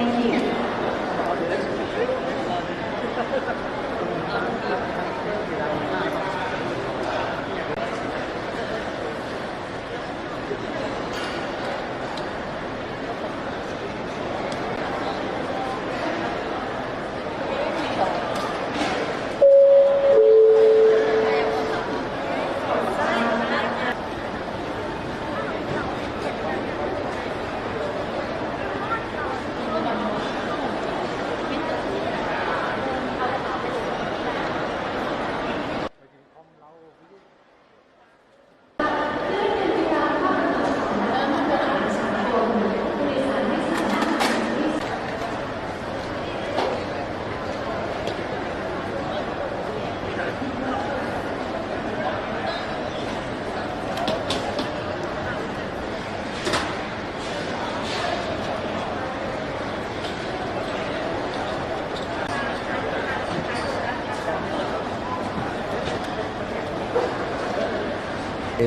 Thank you.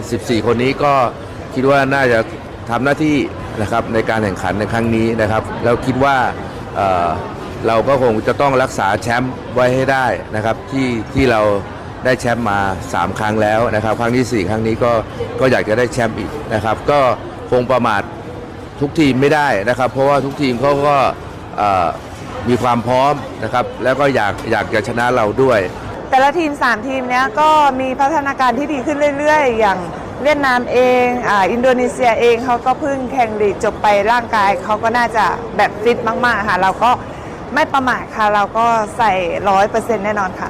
14 คนนี้ก็คิดว่าน่าจะทำหน้าที่นะครับในการแข่งขันในครั้งนี้นะครับแล้วคิดว่าเเราก็คงจะต้องรักษาแชมป์ไว้ให้ได้นะครับที่ที่เราได้แชมป์มา 3 ครั้งแล้วนะครับครั้งที่ 4 ครั้งนี้ก็ก็อยากจะได้แชมป์อีกนะครับ ก็คงประมาททุกทีมไม่ได้นะครับ เพราะว่าทุกทีมเขาก็มีความพร้อมนะครับ แล้วก็อยากอยากจะชนะเราด้วย แต่ละทีม 3 ทีมเนี้ยก็มีพัฒนาการที่ดีขึ้นเรื่อยๆ อย่างเวียดนามเองอ่าอินโดนีเซียเองเขาก็เพิ่งแข่งลีกจบไปร่างกายเขาก็น่าจะแบบฟิตมากๆค่ะ เราก็ไม่ประมาทค่ะ เราก็ใส่ร้อยเปอร์เซ็นต์แน่นอนค่ะ